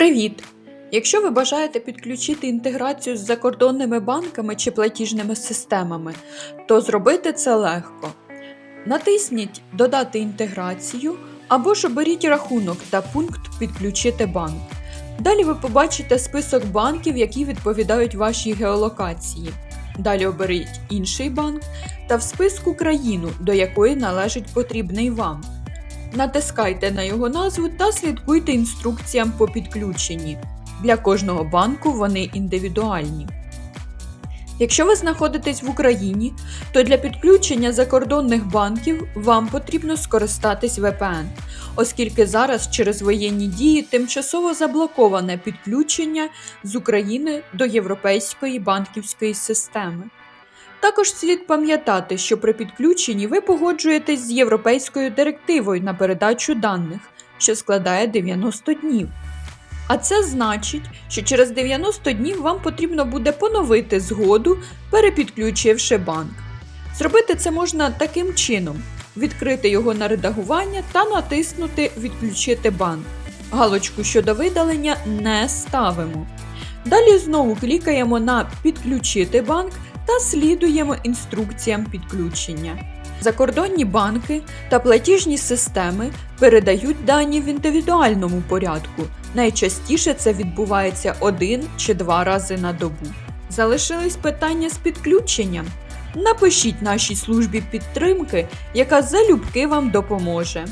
Привіт! Якщо ви бажаєте підключити інтеграцію з закордонними банками чи платіжними системами, то зробити це легко. Натисніть Додати інтеграцію або ж оберіть рахунок та пункт Підключити банк. Далі ви побачите список банків, які відповідають вашій геолокації. Далі оберіть інший банк та в списку країну, до якої належить потрібний вам. Натискайте на його назву та слідкуйте інструкціям по підключенні. Для кожного банку вони індивідуальні. Якщо ви знаходитесь в Україні, то для підключення закордонних банків вам потрібно скористатись VPN, оскільки зараз через воєнні дії тимчасово заблоковане підключення з України до європейської банківської системи. Також слід пам'ятати, що при підключенні ви погоджуєтесь з європейською директивою на передачу даних, що складає 90 днів. А це значить, що через 90 днів вам потрібно буде поновити згоду, перепідключивши банк. Зробити це можна таким чином: відкрити його на редагування та натиснути Відключити банк. Галочку щодо видалення не ставимо. Далі знову клікаємо на Підключити банк та слідуємо інструкціям підключення. Закордонні банки та платіжні системи передають дані в індивідуальному порядку. Найчастіше це відбувається один чи два рази на добу. Залишились питання з підключенням? Напишіть нашій службі підтримки, яка залюбки вам допоможе.